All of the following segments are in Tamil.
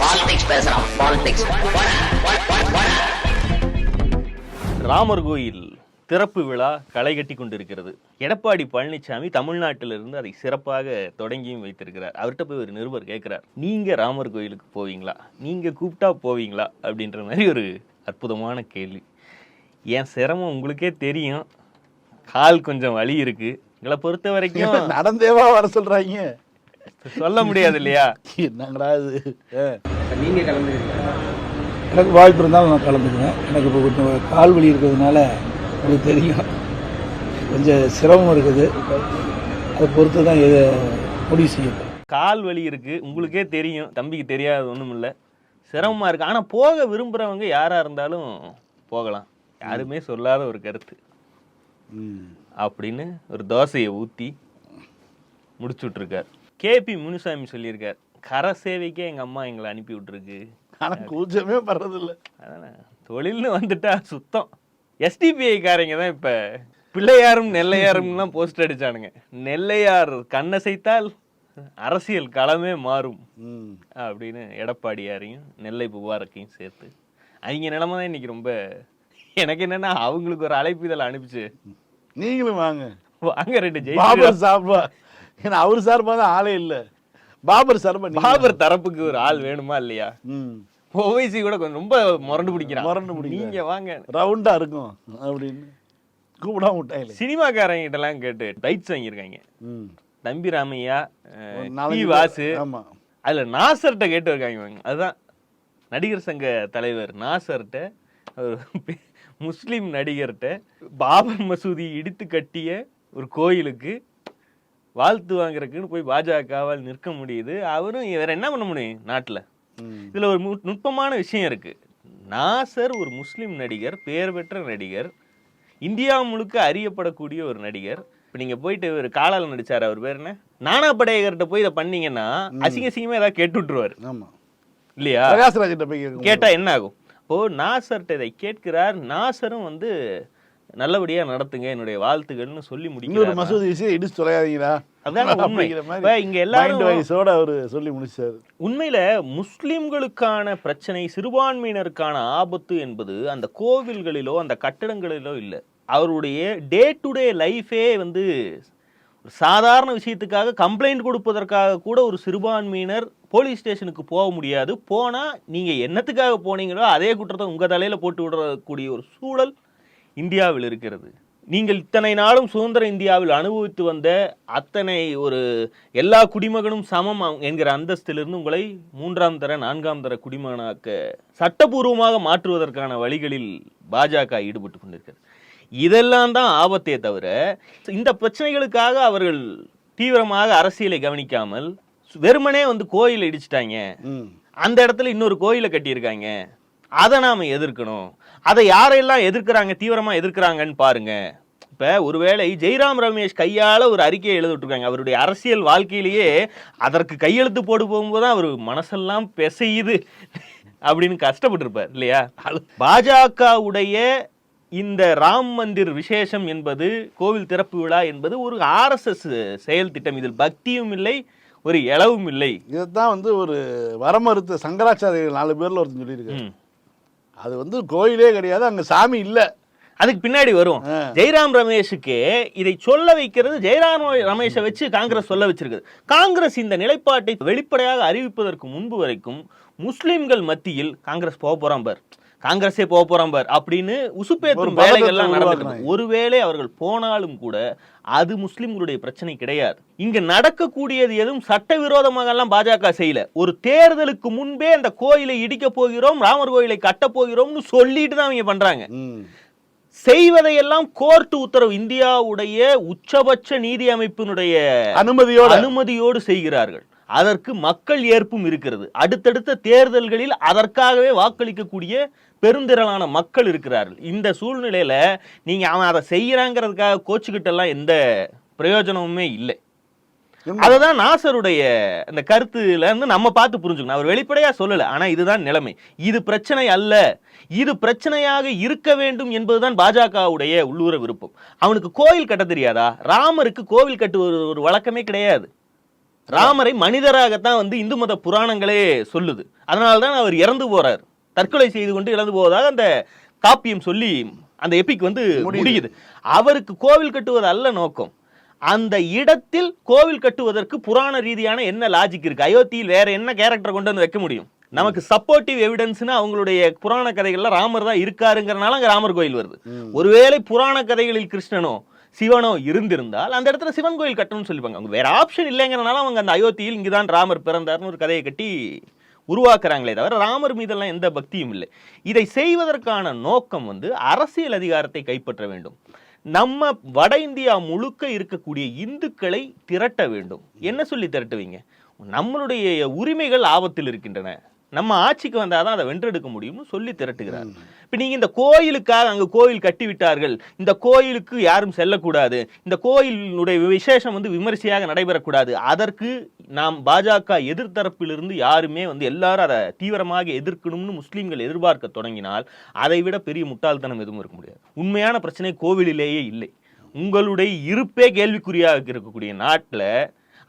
பாலிடிக்ஸ் பேசுறான் பாலிடிக்ஸ் ராமர் கோயில் திறப்பு விழா களை கட்டி கொண்டிருக்கிறது. எடப்பாடி பழனிசாமி தமிழ்நாட்டிலிருந்து அதை சிறப்பாக தொடங்கியும் வைத்திருக்கிறார். அவர்கிட்ட போய் ஒரு நிருபர் கேட்கிறார் நீங்க ராமர் கோயிலுக்கு போவீங்களா? நீங்க கூப்பிட்டா போவீங்களா? அப்படின்ற மாதிரி ஒரு அற்புதமான கேள்வி. என் சிரமம் உங்களுக்கே தெரியும். கால் கொஞ்சம் வலி இருக்கு. எங்களை பொறுத்த வரைக்கும் நடந்தேவா வர சொல்றாங்க. சொல்ல முடியாது இல்லையா என்னங்கடா இது? ஆ. நீங்க கலந்துக்கிறீங்க எனக்கு வாய்ப்பு இருந்தாலும் நான் கலந்துக்குவேன் எனக்கு இப்போ கொஞ்சம் கால் வலி இருக்கிறதுனால உங்களுக்கு தெரியும். கொஞ்சம் சிரமம் இருக்குது. அதை பொறுத்து தான் எதை முடிவு செய்யப்படும் கால் வலி இருக்கு. உங்களுக்கே தெரியும். தம்பிக்கு தெரியாது ஒண்ணும் இல்ல சிரமமா இருக்கு. ஆனா போக விரும்புறவங்க யாரா இருந்தாலும் போகலாம். யாருமே சொல்லாத ஒரு கருத்து. அப்படின்னு ஒரு தோசையை ஊத்தி முடிச்சு விட்டுருக்கார் கேபி முனுசாமி சொல்லியிருக்கார் கர சேவைக்கே எங்க அம்மா எங்களை அனுப்பி விட்டுருக்கு. ஆனா கூச்சமே படுறதில்ல அதானே தொழில்னு வந்துட்டா சுத்தம். எஸ்டிபிஐ காரங்க தான் இப்ப. பிள்ளையாரும் நெல்லையாரும்லாம் போஸ்ட் அடிச்சானுங்க. நெல்லையார் கண்ணசைத்தால் அரசியல் களமே மாறும். அப்படின்னு எடப்பாடியாரையும் நெல்லை புகாரக்கையும் சேர்த்து. அவங்க நிலைமை தான் இன்னைக்கு ரொம்ப எனக்கு என்னன்னா அவங்களுக்கு ஒரு அழைப்பு இதழ் அனுப்பிச்சு. நீங்களும் வாங்க. வாங்க ரெண்டு ஜெய் சார்பா ஏன்னா அவர் சார்பா தான் ஆளே இல்ல. பாபர் சார்பா பாபர் தரப்புக்கு ஒரு ஆள் வேணுமா இல்லையா? ஓவைசி கூட கொஞ்சம் ரொம்ப முரண்டு பிடிக்கிறான். முரண்டு பிடிக்கிறான். நீங்க வாங்க. ரவுண்டா இருக்கும் அப்படின்னு. கூப்பிடாம விட்டாங்களே சினிமாக்காரங்க கிட்டலாம் கேட்டு ரைட்ஸ் வாங்கியிருக்காங்க. ம். தம்பி ராமையா வாசு. ஆமா. அதுல நாசர்கிட்ட கேட்டு இருக்காங்க. அதுதான் நடிகர் சங்க தலைவர் நாசர்கிட்ட முஸ்லிம் நடிகர்கிட்ட பாபர் மசூதி இடித்து கட்டிய ஒரு கோயிலுக்கு வாழ்த்து வாங்குறதுக்குன்னு போய் பாஜகவால் நிற்க முடியுது. அவரும் வேற என்ன பண்ண முடியும் நாட்டுல. இதுல ஒரு நுட்- நுட்பமான விஷயம் இருக்கு. நாசர் ஒரு முஸ்லிம் நடிகர் பெயர் பெற்ற நடிகர் இந்தியா முழுக்க அறியப்படக்கூடிய ஒரு நடிகர். இப்ப நீங்க போயிட்டு ஒரு காலால நடிச்சாரு அவர் பேர் என்ன? நானா படையகர்கிட்ட போய் இதை பண்ணீங்கன்னா அசிங்க அசிங்கமா ஏதாவது கேட்டு விட்டுருவாரு ஆமா. இல்லையா? பிரகாஷ்ராஜிட்ட போய் கேட்க கேட்டா என்ன ஆகும்? இப்போ நாசர்கிட்ட இதை கேட்கிறார். நாசரும் வந்து நல்லபடியா நடத்துங்க என்னுடைய வாழ்த்துக்கள்னு சொல்லி முடிக்கிறார்? மசூதி விஷயம் இடிச்சு தொலையாதீங்களா அதான உண்மை. இங்க எல்லாரும் வயசோட அவரு சொல்லி முடிச்சாரு. உண்மையில முஸ்லிம்களுக்கான பிரச்சனை சிறுபான்மையினருக்கான ஆபத்து என்பது அந்த கோவில்களிலோ அந்த கட்டடங்களிலோ இல்லை. அவருடைய டே டு டே லைஃபே வந்து ஒரு சாதாரண விஷயத்துக்காக கம்ப்ளைண்ட் கொடுப்பதற்காக கூட ஒரு சிறுபான்மையினர் போலீஸ் ஸ்டேஷனுக்கு போக முடியாது. போனா நீங்க என்னத்துக்காக போனீங்களோ அதே குற்றத்தை உங்க தலையில போட்டு விடக்கூடிய ஒரு சூழல் இந்தியாவில் இருக்கிறது. நீங்கள் இத்தனை நாளும் சுதந்திர இந்தியாவில் அனுபவித்து வந்த அத்தனை ஒரு எல்லா குடிமகனும் சமம் என்கிற அந்தஸ்திலிருந்து உங்களை மூன்றாம் தர நான்காம் தர குடிமகனாக்க சட்டபூர்வமாக மாற்றுவதற்கான வழிகளில் பாஜக ஈடுபட்டு கொண்டிருக்கிறது. இதெல்லாம் தான் ஆபத்தே தவிர இந்த பிரச்சனைகளுக்காக அவர்கள் தீவிரமாக அரசியலை கவனிக்காமல் வெறுமனே வந்து கோயிலை இடிச்சிட்டாங்க. அந்த இடத்துல இன்னொரு கோயிலை கட்டியிருக்காங்க. அதை நாம எதிர்க்கணும். அதை யாரெல்லாம் எதிர்க்கிறாங்க தீவிரமா எதிர்க்கிறாங்கன்னு பாருங்க. இப்ப ஒருவேளை ஜெய்ராம் ரமேஷ் கையால ஒரு அறிக்கையை எழுத விட்டுருக்காங்க. அவருடைய அரசியல் வாழ்க்கையிலேயே அதற்கு கையெழுத்து போடு போகும்போது தான் அவர் மனசெல்லாம் பிசையுது அப்படின்னு கஷ்டப்பட்டிருப்பார் இல்லையா? பாஜகவுடைய இந்த ராம் மந்திர் விசேஷம் என்பது கோவில் திறப்பு விழா என்பது ஒரு ஆர்எஸ்எஸ் செயல் திட்டம். இதில் பக்தியும் இல்லை ஒரு இளவும் இல்லை. இதைத்தான் வந்து ஒரு வரமறுத்த சங்கராச்சாரியர்கள் நாலு பேர்ல ஒருத்தன் சொல்லியிருக்காரு. அது வந்து கோயிலே கிடையாது அங்க சாமி இல்ல. அதுக்கு பின்னாடி வரும். ஜெயராம் ரமேஷுக்கு இதை சொல்ல வைக்கிறது ஜெயராம் ரமேஷை வச்சு காங்கிரஸ் சொல்ல வச்சிருக்குது. காங்கிரஸ் இந்த நிலைப்பாட்டை வெளிப்படையாக அறிவிப்பதற்கு முன்பு வரைக்கும் முஸ்லிம்கள் மத்தியில் காங்கிரஸ் போக போறான் பார். காங்கிரஸே போக போறான் பார் அப்படின்னு உசுப்பேற்றும் வேலைகள்லாம் நடந்துட்டு உருவாக்குனாங்க. ஒருவேளை அவர்கள் போனாலும் கூட அது முஸ்லிம்களுடைய பிரச்சனை கிடையாது. இங்க நடக்கக்கூடியது எதுவும் சட்டவிரோதமாக எல்லாம் பாஜக செய்யல. ஒரு தேர்தலுக்கு முன்பே அந்த கோயிலை இடிக்க போகிறோம் ராமர் கோயிலை கட்ட போகிறோம்னு சொல்லிட்டு தான் அவங்க பண்றாங்க. செய்வதையெல்லாம் கோர்ட் உத்தரவு இந்தியாவுடைய உச்சபட்ச நீதி அமைப்பினுடைய அனுமதியோட. அனுமதியோடு செய்கிறார்கள். அதற்கு மக்கள் ஏற்பும் இருக்கிறது. அடுத்தடுத்த தேர்தல்களில் அதற்காகவே வாக்களிக்கக்கூடிய பெருந்திரளான மக்கள் இருக்கிறார்கள். இந்த சூழ்நிலையில நீங்க அவன் அதை செய்யறாங்கிறதுக்காக கோச்சுக்கிட்டெல்லாம் எந்த பிரயோஜனமுமே இல்லை. அததான் நாசருடைய அந்த கருத்துல இருந்து நம்ம பார்த்து புரிஞ்சுக்கணும். அவர் வெளிப்படையா சொல்லல. ஆனா இதுதான் நிலைமை. இது பிரச்சனை அல்ல. இது பிரச்சனையாக இருக்க வேண்டும் என்பதுதான் பாஜகவுடைய உள்ளூர விருப்பம். அவனுக்கு கோயில் கட்ட தெரியாதா? ராமருக்கு கோவில் கட்டுவது ஒரு வழக்கமே கிடையாது. ராமரை மனிதராகத்தான் வந்து இந்து மத புராணங்களே சொல்லுது. அதனால தான் அவர் இறந்து போறார். தற்கொலை செய்து கொண்டு இறந்து போவதாக அந்த காப்பியம் சொல்லி அந்த எபிக் வந்து முடியுது. அவருக்கு கோவில் கட்டுவது அல்ல நோக்கம். அந்த இடத்தில் கோவில் கட்டுவதற்கு புராண ரீதியான என்ன லாஜிக் இருக்கு? அயோத்தியில் வேற என்ன கேரக்டர் கொண்டு வந்து வைக்க முடியும்? நமக்கு சப்போர்ட்டிவ் எவிடன்ஸ்னு அவங்களுடைய புராண கதைகள்ல ராமர் தான் இருக்காருங்கிறனால அங்க ராமர் கோயில் வருது. ஒருவேளை புராண கதைகளில் கிருஷ்ணனோ சிவனோ இருந்திருந்தால் அந்த இடத்துல சிவன் கோயில் கட்டணும்னு சொல்லிப்பாங்க. அவங்க வேற ஆப்ஷன் இல்லைங்கிறனால அவங்க அந்த அயோத்தியில் இங்கே தான் ராமர் பிறந்தார்னு ஒரு கதையை கட்டி உருவாக்குறாங்களே தவிர ராமர் மீதெல்லாம் எந்த பக்தியும் இல்லை. இதை செய்வதற்கான நோக்கம் வந்து அரசியல் அதிகாரத்தை கைப்பற்ற வேண்டும். நம்ம வட இந்தியா முழுக்க இருக்கக்கூடிய இந்துக்களை திரட்ட வேண்டும். என்ன சொல்லி திரட்டுவீங்க? நம்மளுடைய உரிமைகள் ஆபத்தில் இருக்கின்றன. நம்ம ஆட்சிக்கு வந்தால் தான் அதை வென்றெடுக்க முடியும்னு சொல்லி திரட்டுகிறார். இப்போ நீங்கள் இந்த கோயிலுக்காக அங்கே கோயில் கட்டி விட்டார்கள். இந்த கோயிலுக்கு யாரும் செல்லக்கூடாது. இந்த கோயிலுடைய விசேஷம் வந்து விமரிசையாக நடைபெறக்கூடாது. அதற்கு நாம் பாஜக எதிர்த்தரப்பிலிருந்து யாருமே வந்து எல்லாரும் அதை தீவிரமாக எதிர்க்கணும்னு முஸ்லீம்கள் எதிர்பார்க்க தொடங்கினால் அதை விட பெரிய முட்டாள்தனம் எதுவும் இருக்க முடியாது. உண்மையான பிரச்சனை கோவிலிலேயே இல்லை. உங்களுடைய இருப்பே கேள்விக்குறியாக இருக்கக்கூடிய நாட்டில்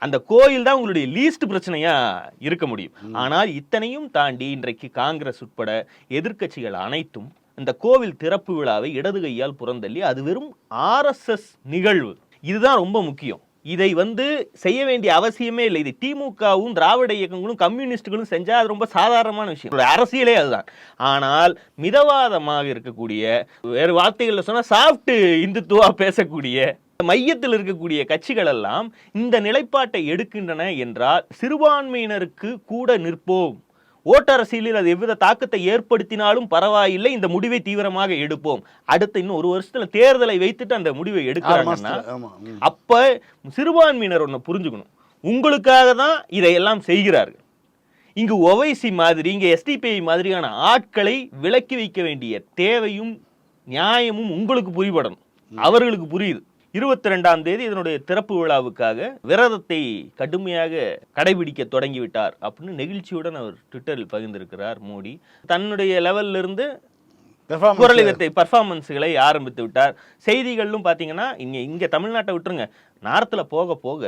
அந்த கோயில் தான் உங்களுடைய லீஸ்ட் பிரச்சனையா இருக்க முடியும். ஆனால் இத்தனையும் தாண்டி இன்றைக்கு காங்கிரஸ் உட்பட எதிர்க்கட்சிகள் அனைத்தும் இந்த கோவில் திறப்பு விழாவை இடது கையால் புறந்தள்ளி அது வெறும் ஆர்எஸ்எஸ் நிகழ்வு. இதுதான் ரொம்ப முக்கியம். இதை வந்து செய்ய வேண்டிய அவசியமே இல்லை. இது திமுகவும் திராவிட இயக்கங்களும் கம்யூனிஸ்டுகளும் செஞ்சா அது ரொம்ப சாதாரணமான விஷயம். அரசியலே அதுதான். ஆனால் மிதவாதமாக இருக்கக்கூடிய வேறு வார்த்தைகள்ல சொன்னா சாஃப்ட் இந்துத்துவா பேசக்கூடிய மையத்தில் இருக்கக்கூடிய கட்சிகள் எல்லாம் இந்த நிலைப்பாட்டை எடுக்கின்றன என்றால் சிறுபான்மையினருக்கு கூட நிற்போம். ஓட்டரசியலில் அது எவ்வித தாக்கத்தை ஏற்படுத்தினாலும் பரவாயில்லை இந்த முடிவை தீவிரமாக எடுப்போம். அடுத்த இன்னும் ஒரு வருஷத்துல தேர்தலை வைத்துட்டு அந்த முடிவை எடுக்கிறாங்கன்னா. அப்ப சிறுபான்மையினர் ஒண்ணு புரிஞ்சுக்கணும். உங்களுக்காக தான் இதையெல்லாம் செய்கிறார்கள். இங்கு ஒவைசி மாதிரி இங்க எஸ்டிபிஐ மாதிரியான ஆட்களை விலக்கி வைக்க வேண்டிய தேவையும் நியாயமும் உங்களுக்கு புரிபடணும். அவர்களுக்கு புரியுது. இருபத்தி ரெண்டாம் தேதி இதனுடைய திறப்பு விழாவுக்காக விரதத்தை கடுமையாக கடைபிடிக்க தொடங்கிவிட்டார் அப்படின்னு நெகிழ்ச்சியுடன் அவர் ட்விட்டரில் பகிர்ந்திருக்கிறார் மோடி. தன்னுடைய லெவல்ல இருந்து. குரலிகத்தை பர்ஃபார்மன்ஸ்களை ஆரம்பித்து விட்டார். செய்திகளிலும் பார்த்தீங்கன்னா இங்க இங்க தமிழ்நாட்டை விட்டுருங்க. நார்த்ல போக போக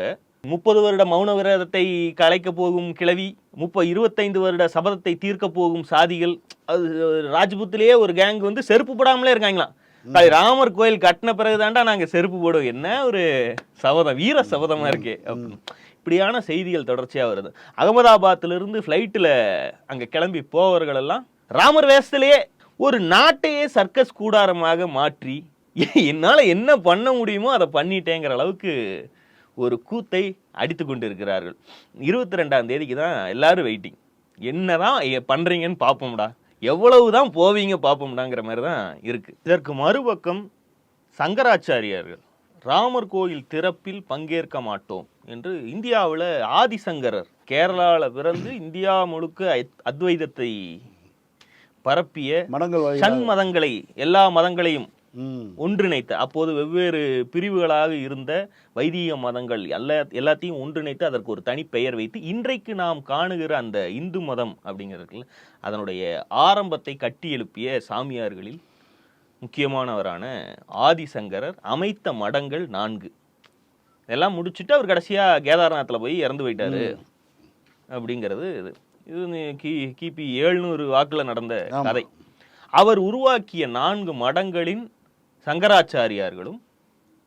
முப்பது வருட மௌன விரதத்தை கலைக்க போகும் கிழவி முப்ப இருபத்தைந்து வருட சபதத்தை தீர்க்க போகும் சாதிகள் அது ராஜ்புத்திலேயே ஒரு கேங் வந்து செருப்பு போடாமலே இருக்காங்களாம் அது ராமர் கோயில் கட்டின பிறகுதான்டா நாங்க செருப்பு போடுவோம் என்ன ஒரு சபதம் வீர சபதமா இருக்கே. இப்படியான செய்திகள் தொடர்ச்சியா வருது. அகமதாபாத்ல இருந்து ஃப்ளைட்டில் அங்க கிளம்பி போவர்கள் எல்லாம் ராமர் வேஷத்திலேயே ஒரு நாட்டையே சர்க்கஸ் கூடாரமாக மாற்றி என்னால என்ன பண்ண முடியுமோ அதை பண்ணிட்டேங்கிற அளவுக்கு ஒரு கூத்தை அடித்து கொண்டு இருக்கிறார்கள் இருபத்தி ரெண்டாம் தேதிக்கு தான் எல்லாரும் வெயிட்டிங் என்னதான் எ- பண்றீங்கன்னு பார்ப்போம்டா எவ்வளவுதான் போவீங்க பார்ப்போம்டாங்கிற மாதிரி தான் இருக்கு இதற்கு மறுபக்கம் சங்கராச்சாரியார்கள் ராமர் கோயில் திறப்பில் பங்கேற்க மாட்டோம் என்று இந்தியாவில் ஆதிசங்கரர் கேரளாவில் பிறந்து இந்தியா முழுக்க அத்- அத்வைதத்தை பரப்பிய சண் மதங்களை எல்லா மதங்களையும். ஒன்றிணைத்த அப்போது வெவ்வேறு பிரிவுகளாக இருந்த வைதிக மதங்கள் எல்லா எல்லாத்தையும் ஒன்றிணைத்து அதற்கு ஒரு தனி பெயர் வைத்து இன்றைக்கு நாம் காணுகிற அந்த இந்து மதம் அப்படிங்கிறதுல அதனுடைய ஆரம்பத்தை கட்டி எழுப்பிய சாமியார்களில் முக்கியமானவரான ஆதிசங்கரர் அமைத்த மடங்கள் நான்கு. இதெல்லாம் முடிச்சுட்டு அவர் கடைசியா கேதார்நாத்தில் போய் இறந்து போயிட்டாரு. அப்படிங்கிறது இது. இது கி கிபி ஏழ்நூறு வாக்குல நடந்த. கதை. அவர் உருவாக்கிய நான்கு மடங்களின் சங்கராச்சாரியார்களும்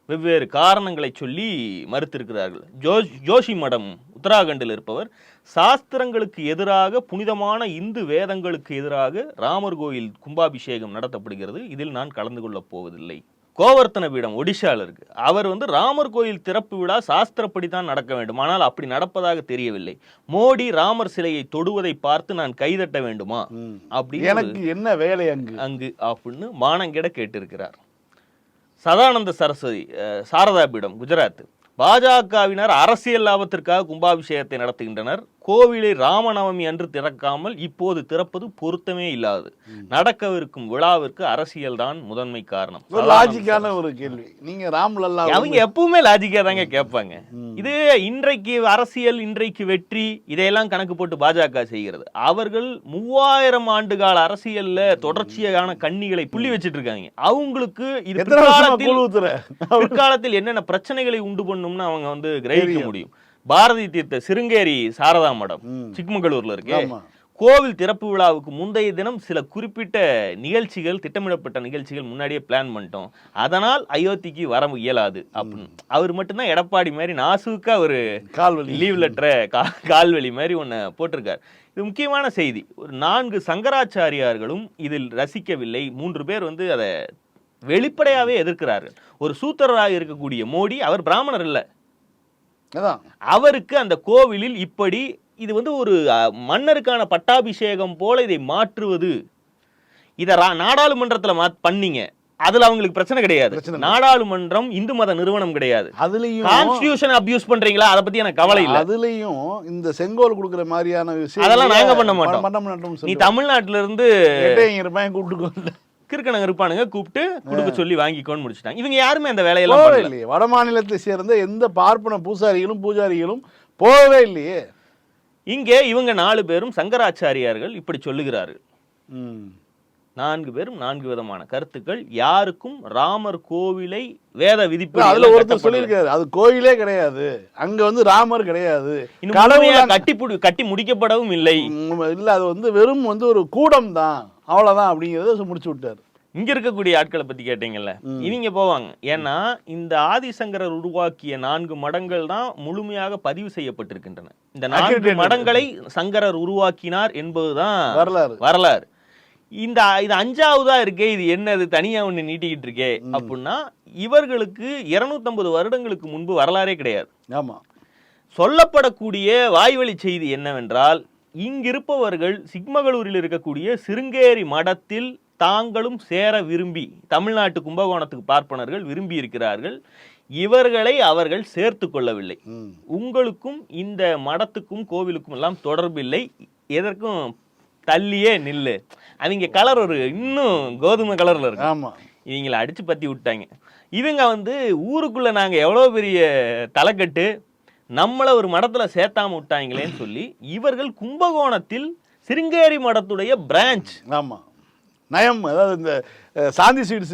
வெவ்வேறு காரணங்களை சொல்லி மறுத்திருக்கிறார்கள். ஜோஷ் ஜோஷி மடம் உத்தராகண்டில் இருப்பவர் சாஸ்திரங்களுக்கு எதிராக புனிதமான இந்து வேதங்களுக்கு எதிராக ராமர் கோயில் கும்பாபிஷேகம் நடத்தப்படுகிறது. இதில் நான் கலந்து கொள்ளப் போவதில்லை. கோவர்த்தன பீடம் ஒடிஷால இருக்கு. அவர் வந்து ராமர் கோயில் திறப்பு விழா சாஸ்திரப்படி தான் நடக்க வேண்டும். ஆனால் அப்படி நடப்பதாக தெரியவில்லை. மோடி ராமர் சிலையை தொடுவதை பார்த்து நான் கைதட்ட வேண்டுமா? ஒரு- எனக்கு என்ன வேலை அங்கு? அங்கு அப்படின்னு மானங்கிட கேட்டிருக்கிறார். சதானந்த சரஸ்வதி சாரதா பீடம் குஜராத். பாஜகவினர் அரசியல் லாபத்திற்காக கும்பாபிஷேகத்தை நடத்துகின்றனர். கோவிலை ராமநவமி அன்று திறக்காமல் இப்போது திறப்பது பொருத்தமே இல்லாதது நடக்கவிருக்கும் விழாவிற்கு அரசியல் தான் முதன்மை காரணம். லாஜிக்கான ஒரு கேள்வி. நீங்க ராம்லல்லா அவங்க எப்பவுமே லாஜிக்கா தாங்க கேட்பாங்க. இது இன்றைக்கு அரசியல் இன்றைக்கு வெற்றி இதையெல்லாம் கணக்கு போட்டு பாஜக செய்கிறது. அவர்கள் மூவாயிரம் ஆண்டு கால அரசியல்ல தொடர்ச்சியான கண்ணிகளை புள்ளி வச்சிட்டு இருக்காங்க அவங்களுக்கு இது பிற்காலத்தில் என்னென்ன பிரச்சனைகளை உண்டு பண்ணும்னு அவங்க வந்து கிரகிக்க. முடியும். பாரதி தீர்த்த சிருங்கேரி சாரதா மடம் ம். சிக்மங்களூர்ல இருக்கு. கோவில் திறப்பு விழாவுக்கு முந்தைய தினம் சில குறிப்பிட்ட நிகழ்ச்சிகள் திட்டமிடப்பட்ட நிகழ்ச்சிகள் முன்னாடியே பிளான் பண்ணிட்டோம். அதனால் அயோத்திக்கு வர இயலாது அப்படின்னு. அவர் மட்டும்தான் எடப்பாடி மாதிரி நாசுக்கா ஒரு கால்வலி. லீவ் லெட்டரை கால்வெளி மாதிரி ஒன்று போட்டிருக்கார். இது முக்கியமான செய்தி. ஒரு நான்கு சங்கராச்சாரியார்களும் இதில் ரசிக்கவில்லை. மூன்று பேர் வந்து அதை வெளிப்படையாவே எதிர்க்கிறார்கள். ஒரு சூத்திரராக இருக்கக்கூடிய மோடி அவர் பிராமணர் இல்ல. அவருக்கு அந்த கோவிலில் இப்படி இது வந்து ஒரு மன்னருக்கான பட்டாபிஷேகம் போல இதை மாற்றுவது. இதை நாடாளுமன்றத்துல மா பண்ணீங்க. அதுல அவங்களுக்கு பிரச்சனை கிடையாது. நாடாளுமன்றம் இந்து மத நிறுவனம் கிடையாது. அதுலயும் கான்ஸ்டியூஷன் அபியூஸ் பண்றீங்களா? அதை பத்தி எனக்கு கவலை இல்ல. அதுலயும் இந்த செங்கோல் கொடுக்குற மாதிரியான விஷயம் அதெல்லாம் நாங்க பண்ண மாட்டோம். பண்ண மாட்டோம்னு நீ தமிழ்நாட்டுல இருந்து கூப்பிட்டுக்கோ கிறுக்கணங்க இருப்பானுங்க கூப்பிட்டு கொடுக்க சொல்லி வாங்கிக்கோன்னு முடிச்சிட்டாங்க. இவங்க யாருமே அந்த வேலையெல்லாம் போகவே வட மாநிலத்தை சேர்ந்த எந்த பார்ப்பன பூசாரிகளும் பூஜாரிகளும் போகவே இல்லையே. இங்கே இவங்க நாலு பேரும் சங்கராச்சாரியார்கள் இப்படி சொல்லுகிறார்கள். நான்கு பேரும் நான்கு விதமான கருத்துக்கள். யாருக்கும் ராமர் கோவிலை வேத விதிப்பு அதுல ஒருத்தர் சொல்லியிருக்காரு. அது கோயிலே கிடையாது. அங்க வந்து ராமர் கிடையாது. கடவுள் கட்டி கட்டி முடிக்கப்படவும் இல்லை. இல்ல அது வந்து வெறும் வந்து ஒரு கூடம் தான் அவ்வளவுதான் அப்படிங்கறத முடிச்சு விட்டாரு. இங்க இருக்கக்கூடிய ஆட்களை பத்தி கேட்டீங்கல்ல. இவங்க போவாங்க. ஏன்னா இந்த ஆதிசங்கரர் உருவாக்கிய நான்கு மடங்கள் தான் முழுமையாக பதிவு செய்யப்பட்டிருக்கின்றன. இந்த நான்கு. மடங்களை சங்கரர் உருவாக்கினார் என்பதுதான் வரலாறு. வரலாறு. இந்த இது அஞ்சாவதா இருக்கே இது என்னது? தனியா ஒண்ணு நீட்டிக்கிட்டு இருக்கே. அப்படின்னா இவர்களுக்கு 250 வருடங்களுக்கு முன்பு வரலாறே கிடையாது. ஆமா. சொல்லப்படக்கூடிய வாய்வழி செய்தி என்னவென்றால் இங்கிருப்பவர்கள் சிக்மகளூரில் இருக்கக்கூடிய சிருங்கேரி மடத்தில் தாங்களும் சேர விரும்பி தமிழ்நாட்டு கும்பகோணத்துக்கு பார்ப்பனர்கள் விரும்பி இருக்கிறார்கள். இவர்களை அவர்கள் சேர்த்து கொள்ளவில்லை. உங்களுக்கும் இந்த மடத்துக்கும் கோவிலுக்கும் எல்லாம் தொடர்பில்லை. எதற்கும் தள்ளியே நில்லு. அவங்க கலர் ஒரு இன்னும் கோதுமை கலர்ல இருக்கு. ஆமா. இவங்கள அடிச்சு பத்தி விட்டாங்க. இவங்க வந்து ஊருக்குள்ள நாங்க எவ்வளவு பெரிய தலைக்கட்டு நம்மள ஒரு மடத்துல சேர்த்தாம விட்டாங்களேன்னு சொல்லி இவர்கள் கும்பகோணத்தில் சிருங்கேரி மடத்துடைய பிரான்ச் ஆமா. நயம் அதாவது இந்த சாந்தி ஸ்வீட்ஸ்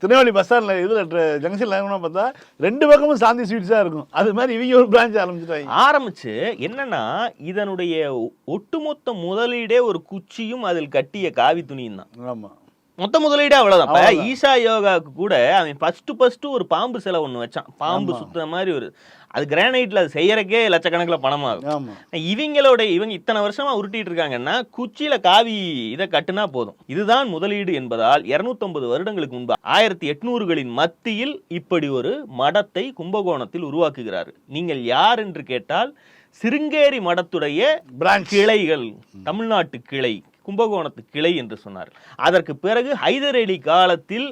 திருநெல்வேலி பஸ் ஸ்டாண்ட்ல இதுல ஜங்ஷன்ல இறங்கணும் பார்த்தா ரெண்டு பக்கமும் சாந்தி ஸ்வீட்ஸா இருக்கும். அது மாதிரி இவங்க ஒரு பிரான்ச் ஆரம்பிச்சிட்டாங்க. ஆரம்பிச்சு என்னன்னா இதனுடைய ஒட்டுமொத்த முதலீடே ஒரு குச்சியும் அதில் கட்டிய காவி துணியும் தான். ஆமா. மொத்த முதலீடே அவ்வளவுதான். இப்ப. ஈஷா யோகாவுக்கு கூட அவன் ஃபர்ஸ்ட் ஃபர்ஸ்ட் ஒரு பாம்பு சிலை ஒண்ணு வச்சான். பாம்பு. சுத்துற மாதிரி ஒரு அது கிரானைட்ல அது செய்யறக்கே லட்சக்கணக்கில் பணம் ஆகும் ஆமா. இவங்களோட இவங்க இத்தனை வருஷமா உருட்டிட்டு இருக்காங்கன்னா குச்சியில காவி இதை கட்டுனா போதும். இதுதான் முதலீடு என்பதால் 250 வருடங்களுக்கு முன்பு ஆயிரத்தி எட்நூறுகளின் மத்தியில் இப்படி ஒரு மடத்தை கும்பகோணத்தில் உருவாக்குகிறார்கள் நீங்கள் யார் என்று கேட்டால் சிருங்கேரி மடத்துடைய கிளைகள் தமிழ்நாட்டு கிளை கும்பகோணத்து கிளை என்று சொன்னார் அதற்கு பிறகு ஹைதர் அலி காலத்தில்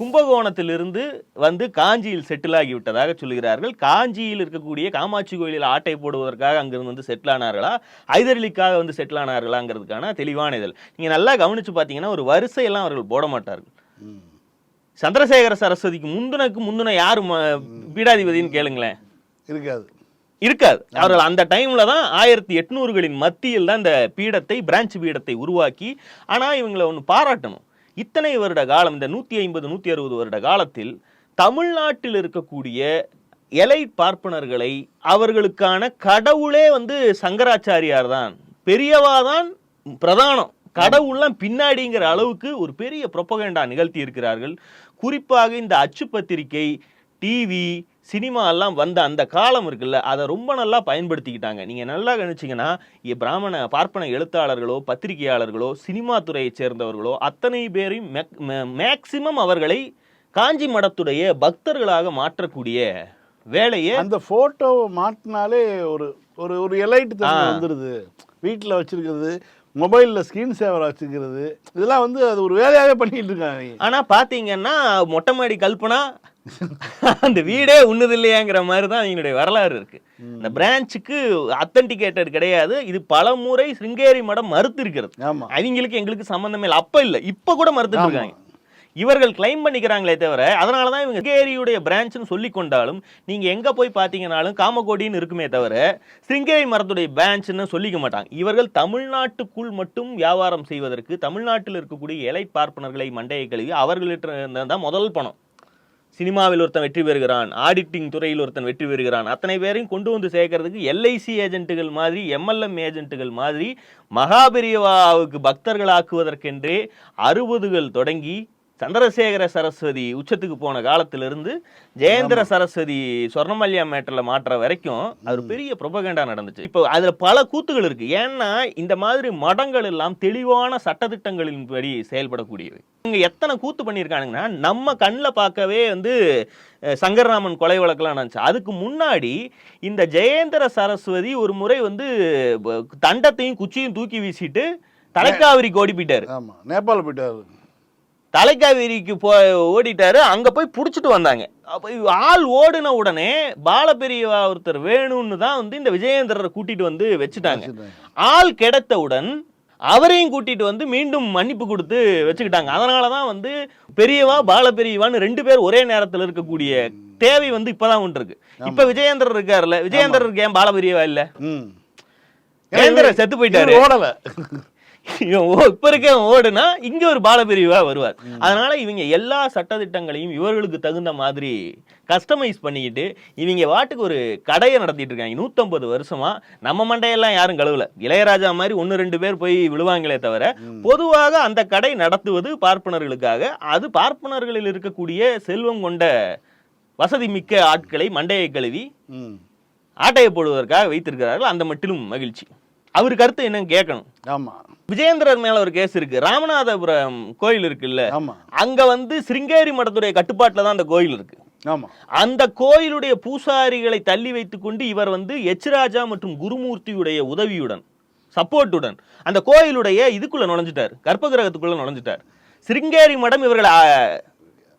கும்பகோணத்திலிருந்து வந்து காஞ்சியில் செட்டில் ஆகிவிட்டதாக சொல்கிறார்கள். காஞ்சியில் இருக்கக்கூடிய காமாட்சி கோயிலில் ஆட்டை போடுவதற்காக அங்கிருந்து வந்து செட்டில் ஆனார்களா? ஹைதர் அலிக்காக வந்து செட்டில் ஆனார்களாங்கிறதுக்கான தெளிவான இதில் நீங்க நல்லா கவனிச்சு பார்த்தீங்கன்னா ஒரு வரிசையெல்லாம் அவர்கள் போட மாட்டார்கள். சந்திரசேகர சரஸ்வதிக்கு முந்துனக்கு முந்துன யாரு பீடாதிபதின்னு கேளுங்களேன். இருக்காது. இருக்காது. அவர்கள் அந்த டைம்ல தான் ஆயிரத்தி எட்நூறுகளின் மத்தியில் தான் இந்த பீடத்தை பிரான்ச் பீடத்தை உருவாக்கி ஆனா இவங்களை ஒன்று பாராட்டணும். இத்தனை வருட காலம் இந்த நூற்றி ஐம்பது நூற்றி அறுபது வருட காலத்தில் தமிழ்நாட்டில் இருக்கக்கூடிய எலை பார்ப்பனர்களை அவர்களுக்கான கடவுளே வந்து சங்கராச்சாரியார் தான். பெரியவா தான் பிரதானம். கடவுள்லாம் பின்னாடிங்கிற அளவுக்கு ஒரு பெரிய புரொப்பகண்டா நிகழ்த்தி இருக்கிறார்கள் குறிப்பாக இந்த அச்சு பத்திரிகை டிவி சினிமா எல்லாம் வந்த அந்த காலம் இருக்குல்ல அதை ரொம்ப நல்லா பயன்படுத்திக்கிட்டாங்க நீங்க நல்லா கவனிச்சீங்கன்னா இ- பிராமண பார்ப்பன எழுத்தாளர்களோ பத்திரிகையாளர்களோ சினிமா துறையைச் சேர்ந்தவர்களோ அத்தனை பேரையும் மேக்சிமம் அவர்களை காஞ்சி மடத்துடைய பக்தர்களாக மாற்றக்கூடிய வேலையை அந்த போட்டோவை மாட்டினாலே ஒரு ஒரு ஒரு எலைட் தன்மை ஆ. வந்துடுது வீட்டில் வச்சிருக்கிறது மொபைலில் ஸ்க்ரீன் சேவரை வச்சுக்கிறது இதெல்லாம் வந்து அது ஒரு வேலையாகவே பண்ணிட்டு இருக்காங்க ஆனா பாத்தீங்கன்னா மொட்டை மாடி கல்பனா அந்த வீடே உண்ணுது இல்லையாங்கிற மாதிரி தான் அவங்களுடைய வரலாறு இருக்கு. இந்த பிரான்ச்சுக்கு அத்தன்டிகேட்டட் கிடையாது. இது பல முறை சிருங்கேரி மடம் மறுத்து இருக்கிறது அவங்களுக்கு எங்களுக்கு சம்பந்தமே இல்லை. அப்ப இல்ல இப்ப கூட மறுத்துட்டு. இருக்காங்க. இவர்கள் கிளைம் பண்ணிக்கிறாங்களே தவிர அதனால தான் இவங்க சிங்கேரியுடைய பிரான்ச்னு சொல்லி கொண்டாலும் நீங்கள் எங்கே போய் பார்த்தீங்கனாலும் காமகோடின்னு இருக்குமே தவிர சிங்கேரி மரத்துடைய பிரான்ச்னு சொல்லிக்க மாட்டாங்க. இவர்கள் தமிழ்நாட்டுக்குள் மட்டும் வியாபாரம் செய்வதற்கு தமிழ்நாட்டில் இருக்கக்கூடிய இலை பார்ப்பனர்களை மண்டையை கழுவி அவர்களிட்ட தான் முதல் பணம். சினிமாவில் ஒருத்தன் வெற்றி பெறுகிறான் ஆடிட்டிங் துறையில் ஒருத்தன் வெற்றி பெறுகிறான் அத்தனை பேரையும் கொண்டு வந்து சேர்க்கறதுக்கு எல்ஐசி ஏஜென்ட்டுகள் மாதிரி எம்எல்எம் ஏஜென்ட்டுகள் மாதிரி மகாபெரியவாவுக்கு பக்தர்களாக்குவதற்கென்றே அறுபதுகள் தொடங்கி சந்திரசேகர சரஸ்வதி உச்சத்துக்கு போன காலத்திலிருந்து ஜெயேந்திர சரஸ்வதி சொர்ணமல்லியா மேட்டரில் மாற்ற வரைக்கும் அது பெரிய ப்ரொபகண்டா நடந்துச்சு. இப்போ அதுல பல கூத்துகள் இருக்கு. ஏன்னா இந்த மாதிரி மடங்கள் எல்லாம் தெளிவான சட்டதிட்டங்களின்படி செயல்படக்கூடியவை. இவங்க எத்தனை கூத்து பண்ணியிருக்கானுங்கன்னா நம்ம கண்ணில் பார்க்கவே வந்து சங்கரராமன் கொலை வழக்கெல்லாம் நடந்துச்சு. அதுக்கு முன்னாடி இந்த ஜெயேந்திர சரஸ்வதி ஒரு முறை வந்து தண்டத்தையும் குச்சியும் தூக்கி வீசிட்டு தலைக்காவிரிக்கு ஓடி போயிட்டாரு. ஆமா நேபாள போயிட்டாரு. தலைக்காவேரிக்கு போ ஓடிட்டாரு. அங்க போய் புடிச்சிட்டு வந்தாங்க. அப்ப ஆள் ஓடின உடனே பாலபெரியவா ஒருத்தர் வேணும்னு தான் வந்து இந்த விஜயேந்திரரை கூட்டிட்டு வந்து வச்சுட்டாங்க. ஆள் கிடைத்தவுடன் அவரையும் கூட்டிட்டு வந்து மீண்டும் மன்னிப்பு கொடுத்து வச்சுக்கிட்டாங்க. அதனால தான் வந்து பெரியவா பாலபெரியவான்னு ரெண்டு பேர் ஒரே நேரத்தில் இருக்கக்கூடிய தேவை வந்து இப்பதான் ஒன்று இருக்கு இப்ப விஜயேந்திரர் இருக்காருல்ல. விஜயேந்திரருக்கு ஏன் பாலபெரியவா இல்ல? ம். விஜயேந்திரர் செத்து போயிட்டாரு. ஓடல. இப்ப இருக்க ஓடுனா இங்க ஒரு பாலபிரிவா வருவார். அதனால இவங்க எல்லா சட்டதிட்டங்களையும் இவர்களுக்கு தகுந்த மாதிரி கஸ்டமைஸ் பண்ணிக்கிட்டு இவங்க வாட்டுக்கு ஒரு கடையை நடத்திட்டு இருக்காங்க. நூத்தம்பது வருஷமா நம்ம மண்டையெல்லாம் யாரும் கழுவல. இளையராஜா மாதிரி ஒன்னு ரெண்டு பேர் போய் விழுவாங்களே தவிர பொதுவாக அந்த கடை நடத்துவது பார்ப்பனர்களுக்காக. அது பார்ப்பனர்களில் இருக்கக்கூடிய செல்வம் கொண்ட வசதி மிக்க ஆட்களை மண்டையை கழுவி ஆட்டையை போடுவதற்காக வைத்திருக்கிறார்கள். அந்த மட்டிலும் மகிழ்ச்சி. அவர் கருத்து என்னன்னு கேட்கணும். ஆமா. விஜயேந்திரர் மேல ஒரு கேஸ் இருக்கு. ராமநாதபுரம் கோயில் இருக்குல்ல அங்க வந்து சிருங்கேரி மடத்துடைய கட்டுப்பாட்டுல தான் அந்த கோயில் இருக்கு. அந்த கோயிலுடைய பூசாரிகளை தள்ளி வைத்துக் கொண்டு இவர் வந்து எச்ராஜா மற்றும் குருமூர்த்தியுடைய உதவியுடன் சப்போர்ட்டுடன் அந்த கோயிலுடைய இதுக்குள்ள நுழைஞ்சிட்டார். கர்ப்பகிரகத்துக்குள்ள நுழைஞ்சிட்டார். சிருங்கேரி மடம் இவர்களை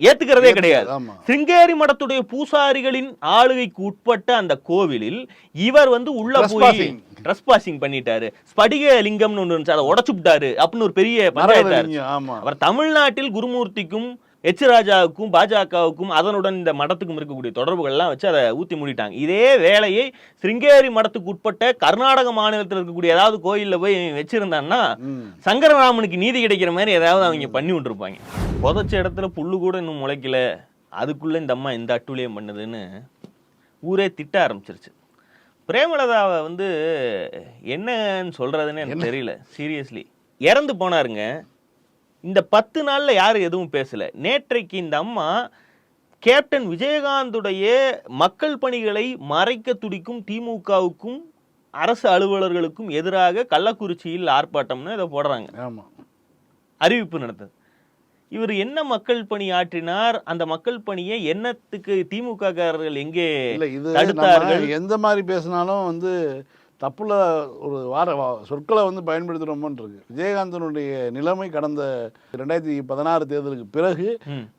ஏத்துக்கிறதே கிடையாது. ஆமா. சிருங்கேரி மடத்துடைய பூசாரிகளின் ஆளுகைக்கு உட்பட்ட அந்த கோவிலில் இவர் வந்து உள்ள போய் Trespassing. ட்ரெஸ்பாசிங் பண்ணிட்டாரு. ஸ்படிக லிங்கம்னு ஒன்று இருந்துச்சு. அதை உடைச்சு விட்டாரு. அப்படின்னு ஒரு பெரிய பஞ்சாயத்து மரகதலிங்கம், ஆமா. அவர் தமிழ்நாட்டில் குருமூர்த்திக்கும் எச் ராஜாவுக்கும் பாஜகவுக்கும் அதனுடன் இந்த மடத்துக்கும் இருக்கக்கூடிய தொடர்புகள்லாம் வச்சு அதை ஊத்தி மூடிட்டாங்க. இதே வேலையை சிருங்கேரி மடத்துக்கு உட்பட்ட கர்நாடக மாநிலத்தில் இருக்கக்கூடிய ஏதாவது கோயில்ல போய் வச்சிருந்தான்னா சங்கரராமனுக்கு நீதி கிடைக்கிற மாதிரி ஏதாவது அவங்க பண்ணி விட்டுருப்பாங்க. புதைச்ச இடத்துல புல்லு கூட இன்னும் முளைக்கல. அதுக்குள்ள இந்த அம்மா இந்த அட்டுழியம் பண்ணுதுன்னு ஊரே திட்ட ஆரம்பிச்சிருச்சு. பிரேமலதாவை வந்து என்னன்னு சொல்றதுன்னு எனக்கு தெரியல சீரியஸ்லி இறந்து போனாருங்க. இந்த பத்து நாள்ல யாரும் எதுவும் பேசல. நேற்றைக்கு இந்த அம்மா கேப்டன் விஜயகாந்துடைய மக்கள் பணிகளை மறைக்க துடிக்கும் திமுகவுக்கும் அரசு அலுவலர்களுக்கும் எதிராக கள்ளக்குறிச்சியில் ஆர்ப்பாட்டம்னு இதை போடுறாங்க. ஆமா. அறிவிப்பு நடந்தது. இவர் என்ன மக்கள் பணி ஆற்றினார்? அந்த மக்கள் பணியை என்னத்துக்கு திமுக காரர்கள் எங்கே தடுத்தார்கள்? எந்த மாதிரி பேசினாலும் வந்து தப்புல ஒரு வார சொற்களை வந்து பயன்படுத்துகிறோமோன்னு இருக்கு விஜயகாந்தனுடைய நிலைமை கடந்த ரெண்டாயிரத்தி பதினாறு தேர்தலுக்கு பிறகு.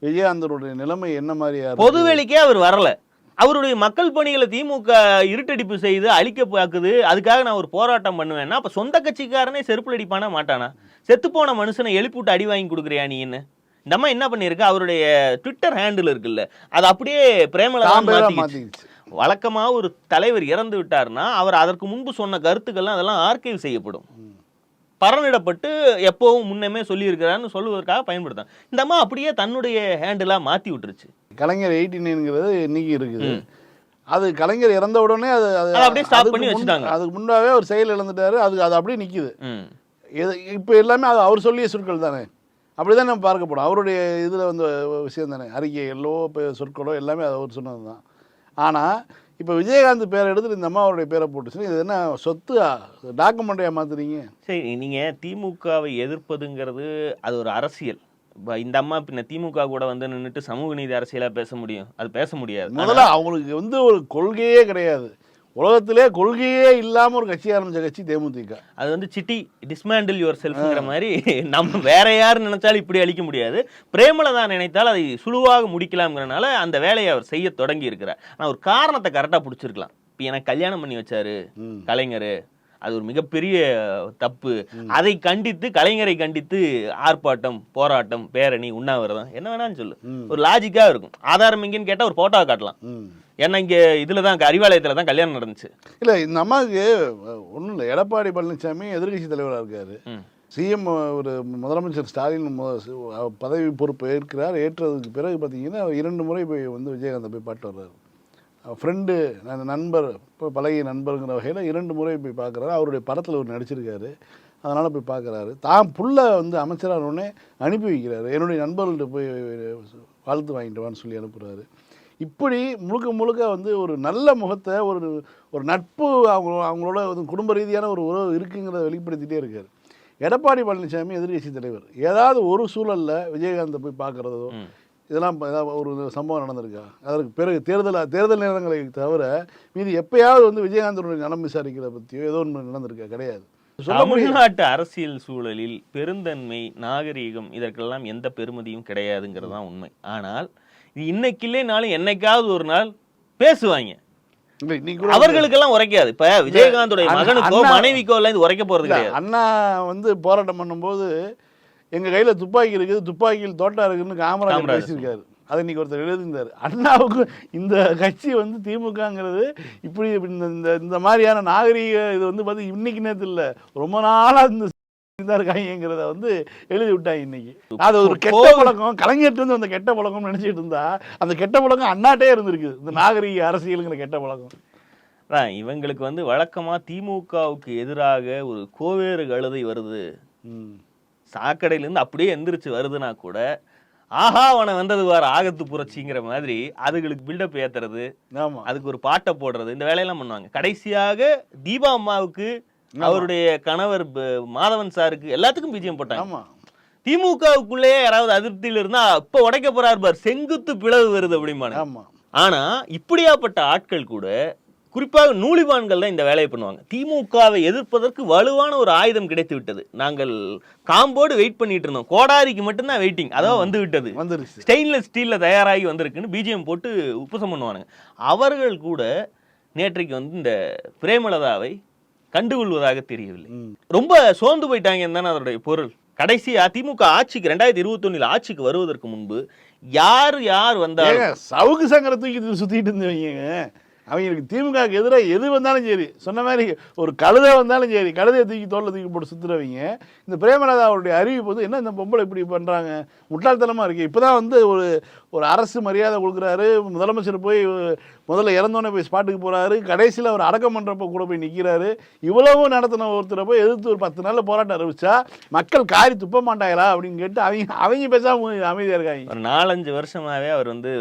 விஜயகாந்தனுடைய நிலைமை என்ன இருக்கு? பொதுவெளிக்கே அவர் வரல. அவருடைய மக்கள் பணிகளை திமுக இருட்டடிப்பு செய்து அழிக்க பார்க்குது அதுக்காக நான் ஒரு போராட்டம் பண்ணுவேன்னா அப்ப சொந்த கட்சிக்காரனே செருப்புல அடிப்பானா மாட்டானா? செத்துப்போன மனுஷனை எழுப்பிவிட்டு அடி வாங்கி கொடுக்குறியா நீ என்ன? இந்த அம்மா என்ன பண்ணிருக்கு அவருடைய ட்விட்டர் ஹேண்டில் இருக்குல்ல அது அப்படியே பிரேமலதா தான் பேரா மாத்திக்கிச்சு. மாத்திக்கிச்சு. வழக்கமா ஒரு தலைவர் இறந்து விட்டார்னா அவர் அதற்கு முன்பு சொன்ன கருத்துக்கள்லாம் அதெல்லாம் ஆர்கைவ் செய்யப்படும். பரனிடப்பட்டு எப்பவும் முன்னமே சொல்லியிருக்கிறான்னு சொல்லுவதற்காக பயன்படுத்தான் இந்த அம்மா அப்படியே தன்னுடைய ஹேண்டிலா மாத்தி விட்டுருச்சு. கலைஞர் எயிட்டி நைன்ங்கிறது இன்னைக்கு இருக்குது. அது கலைஞர் இறந்த உடனே அது அப்படியே அதுக்கு பண்ணி வச்சுட்டாங்க. அதுக்கு முன்னாவே ஒரு செயல் இழந்துட்டாரு. அது அது அப்படியே. இது இப்போ எல்லாமே அது அவர் சொல்லிய சொற்கள் தானே? அப்படிதான் நம்ம பார்க்கப்படும் அவருடைய இதில் வந்து விஷயம் தானே. அறிக்கைகளோ இப்போ சொற்களோ எல்லாமே அது அவர் சொன்னது தான் ஆனால் இப்போ விஜயகாந்த் பேரை எடுத்துட்டு இந்த அம்மா அவருடைய பேரை போட்டுச்சுன்னா இது என்ன சொத்து டாக்குமெண்ட்டையா மாத்துறீங்க? சரி நீங்க திமுகவை எதிர்ப்பதுங்கிறது அது ஒரு அரசியல். இப்ப இந்த அம்மா பின்ன திமுக கூட வந்து நின்னுட்டு சமூக நீதி அரசியலா பேச முடியும். அது பேச முடியாது. முதல்ல அவங்களுக்கு வந்து ஒரு கொள்கையே கிடையாது. உலகத்திலே கொள்கையே இல்லாமல் ஒரு கட்சி ஆரம்பிச்ச கட்சி தேமுதிக. அது வந்து சிட்டி டிஸ்மேண்டில் யுவர் செல்ஃப்ங்கிற மாதிரி நம்ம வேற யார் நினைச்சாலும் இப்படி அழிக்க முடியாது. பிரேமலதா நினைத்தால் அதை சுழுவாக முடிக்கலாம்ங்கிறனால அந்த வேலையை அவர் செய்ய தொடங்கி இருக்கிறார். ஆனா ஒரு காரணத்தை கரெக்டா பிடிச்சிருக்கலாம். இப்போ எனக்கு கல்யாணம் பண்ணி வச்சாரு. கலைஞர். அது ஒரு மிகப்பெரிய தப்பு. அதை கண்டித்து கலைஞரை கண்டித்து ஆர்ப்பாட்டம் போராட்டம் பேரணி உண்ணாவிரதம் என்ன வேணாலும் சொல்லு. ஒரு லாஜிக்கா இருக்கும். ஆதாரம் எங்கேன்னு கேட்டா ஒரு போட்டோவை காட்டலாம். ஏன்னா இங்க இதுல தான் அறிவாலயத்துல தான் கல்யாணம் நடந்துச்சு இல்லை இந்த அம்மாவுக்கு ஒன்றும் இல்லை எடப்பாடி பழனிசாமி எதிர்க்கட்சி தலைவராக இருக்காரு. சிஎம் ஒரு முதலமைச்சர் ஸ்டாலின் பதவி பொறுப்பு ஏற்கிறார் ஏற்றதுக்கு பிறகு பார்த்தீங்கன்னா இரண்டு முறை போய் வந்து விஜயகாந்தை போய் பாட்டு வர்றாரு ஃப்ரெண்டு நண்பர் இப்போ பழகிய நண்பருங்கிற வகையில் இரண்டு முறை போய் பார்க்குறாரு அவருடைய படத்தில் ஒரு நடிச்சிருக்காரு அதனால் போய் பார்க்குறாரு தான் புள்ள வந்து அமைச்சரான உடனே அனுப்பி வைக்கிறாரு என்னுடைய நண்பர்கள்ட்ட போய் வாழ்த்து வாங்கிட்டு வான்னு சொல்லி அனுப்புகிறாரு இப்படி முழுக்க முழுக்க வந்து ஒரு நல்ல முகத்தை ஒரு ஒரு நட்பு அவங்க அவங்களோட வந்து குடும்ப ரீதியான ஒரு உறவு இருக்குங்கிறத வெளிப்படுத்திட்டே இருக்காரு. எடப்பாடி பழனிசாமி எதிர்க்கட்சி தலைவர். ஏதாவது ஒரு சூழலில் விஜயகாந்தை போய் பார்க்குறதோ. இதெல்லாம் ஒரு சம்பவம் நடந்திருக்கா? அதற்கு பிறகு தேர்தல் தேர்தல் நேரங்களை தவிர மீதி எப்பயாவது வந்து விஜயகாந்தனுடைய நலம் விசாரிக்கிறத பற்றியோ ஏதோ ஒன்று நடந்திருக்கா? கிடையாது. தமிழ்நாட்டு அரசியல் சூழலில் பெருந்தன்மை நாகரீகம் இதற்கெல்லாம் எந்த பெருமதியும் கிடையாதுங்கிறது தான் உண்மை. ஆனால் இது இன்னைக்கு இல்லைனாலும் என்னைக்காவது ஒரு நாள் பேசுவாங்க. இல்லை அவர்களுக்கெல்லாம் உரைக்காது. இப்ப விஜயகாந்தோடைய மகனுக்கோ மனைவிக்கோ எல்லாம் இது உரைக்க போறது இல்ல, கிடையாது. அண்ணா வந்து போராட்டம் பண்ணும்போது எங்க கையில துப்பாக்கி இருக்குது துப்பாக்கியில் தோட்டா இருக்குன்னு காமராஜர் பேசியிருக்காரு. அதை இன்னைக்கு ஒருத்தர் எழுதியிருந்தார். அண்ணாவுக்கு இந்த கட்சி வந்து திமுகங்கிறது இப்படி இந்த இந்த மாதிரியான நாகரீக இது வந்து பார்த்து இன்னைக்கு நேரத்தில் இல்லை ரொம்ப நாளா இந்த தான் இருக்காங்கிறத வந்து எழுதி விட்டாங்க இன்னைக்கு. அது ஒரு கெட்ட பழக்கம். கலைஞர்ட்டு வந்து அந்த கெட்ட பழக்கம்னு நினைச்சிட்டு இருந்தா அந்த கெட்ட பழக்கம் அண்ணாட்டே இருந்திருக்குது இந்த நாகரீக அரசியலுங்கிற கெட்ட பழக்கம். அதான் இவங்களுக்கு வந்து வழக்கமா திமுகவுக்கு எதிராக ஒரு கோவேறு கழுதை வருது. சாக்கடையிலேருந்து அப்படியே எந்திரிச்சு வருதுன்னா கூட ஆஹா அவனை வந்தது வார ஆகத்து புரட்சிங்கிற மாதிரி அதுகளுக்கு பில்டப் ஏத்துறது அதுக்கு ஒரு பாட்டை போடுறது இந்த வேலையெல்லாம் பண்ணுவாங்க. கடைசியாக தீபா அம்மாவுக்கு அவருடைய கணவர் மாதவன் சாருக்கு எல்லாத்துக்கும் பிஜிஎம் போட்டாங்க. ஆமா. திமுகவுக்குள்ளேயே யாராவது அதிருப்தியில் இருந்தா அப்ப உடைக்க போறாரு பார் செங்குத்து பிளவு வருது அப்படிம்பாங்க ஆமா. ஆனா இப்படியாப்பட்ட ஆட்கள் கூட குறிப்பாக நூலிபான்கள் தான் இந்த வேலையை பண்ணுவாங்க. திமுகவை எதிர்ப்பதற்கு வலுவான ஒரு ஆயுதம் கிடைத்து விட்டது. நாங்கள் காம்போடு வெயிட் பண்ணிட்டு இருந்தோம். கோடாரிக்கு மட்டும்தான் வெயிட்டிங் அதான் வந்து விட்டது. ஸ்டெயின்லெஸ் ஸ்டீல்ல தயாராகி வந்திருக்குன்னு பிஜிஎம் போட்டு உப்புசம் பண்ணுவானுங்க அவர்கள் கூட நேற்றைக்கு வந்து இந்த பிரேமலதாவை கண்டுகொள்வதாக தெரியவில்லை. ரொம்ப சோர்ந்து போயிட்டாங்கன்னு தானே அதனுடைய பொருள். கடைசியா திமுக ஆட்சிக்கு ரெண்டாயிரத்தி இருபத்தொன்னில் ஆட்சிக்கு வருவதற்கு முன்பு யார் யார் வந்தாலும் ஏங்க சவுக்கு சங்கரை தூக்கி சுத்திட்டு இருந்தவங்க. அவங்களுக்கு திமுகவுக்கு எதிராக எது வந்தாலும் சரி சொன்ன மாதிரி ஒரு கழுதை வந்தாலும் சரி கழுதையை தூக்கி தோல்ல தூக்கி போட்டு சுத்துறவங்க. இந்த பிரேமலதா அவருடைய அறிவிப்பு வந்து என்ன இந்த பொம்பளை இப்படி பண்றாங்க? முட்டாள்தனமா இருக்கு. இப்பதான் வந்து ஒரு ஒரு அரசு மரியாதை கொடுக்குறாரு. முதலமைச்சர் போய் முதல்ல இறந்தோன்னே போய் ஸ்பாட்டுக்கு போகிறாரு கடைசியில் அவர் அடக்கம் பண்ணுறப்போ கூட போய் நிற்கிறாரு இவ்வளவும் நடத்தின ஒருத்தரை போய் எதிர்த்து ஒரு பத்து நாளில் போராட்டம் அறிவிச்சா மக்கள் காரி துப்ப மாட்டாங்களா அப்படின்னு கேட்டு அவங்க அவங்க பேசாம அமைதியாக இருக்காங்க. ஒரு நாலஞ்சு வருஷமாகவே அவர் வந்து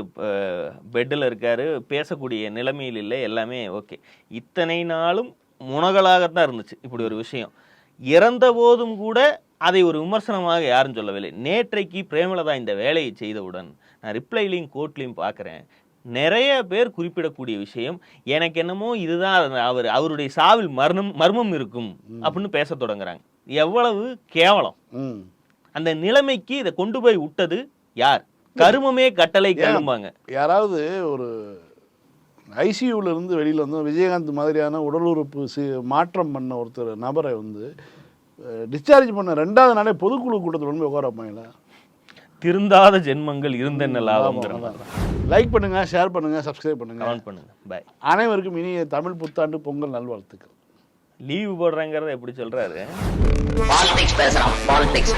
பெட்டில் இருக்காரு. பேசக்கூடிய நிலைமையில் இல்லை. எல்லாமே ஓகே. இத்தனை நாளும் முனகலாகத்தான் இருந்துச்சு. இப்படி ஒரு விஷயம். இறந்த போதும் கூட அதை ஒரு விமர்சனமாக யாரும் சொல்லவில்லை. நேற்றைக்கு பிரேமலதா இந்த வேலையை செய்தவுடன் நான் ரிப்ளைலையும் கோர்ட்லையும் பார்க்குறேன் நிறைய பேர் குறிப்பிடக்கூடிய விஷயம் எனக்கு என்னமோ இதுதான் அவர் அவருடைய சாவில் மர்மம் மர்மம் இருக்கும் அப்படின்னு பேச தொடங்குறாங்க. எவ்வளவு கேவலம். அந்த நிலைமைக்கு இதை கொண்டு போய் விட்டது யார்? கருமமே கட்டளை கழும்பாங்க யாராவது ஒரு ஐசியூவில் இருந்து வெளியில் வந்து விஜயகாந்த் மாதிரியான உடல் உறுப்பு சி மாற்றம் பண்ண ஒருத்தர் நபரை வந்து டிஸ்சார்ஜ் பண்ண ரெண்டாவது நாளே பொதுக்குழு கூட்டத்தில் போய் உட்கார வைப்பாங்களா? திருந்தாத ஜென்மங்கள் இருந்தென்ன லாபங்கிற லைக் பண்ணுங்க ஷேர் பண்ணுங்க சப்ஸ்கிரைப் பண்ணுங்க. கமெண்ட் பண்ணுங்க. பாய் அனைவருக்கும் இனிய தமிழ் புத்தாண்டு பொங்கல் நல்வாழ்த்துக்கள். லீவு போடுறேங்கிறத எப்படி சொல்றாரு? பாலிடிக்ஸ் பேசுறான். பாலிடிக்ஸ்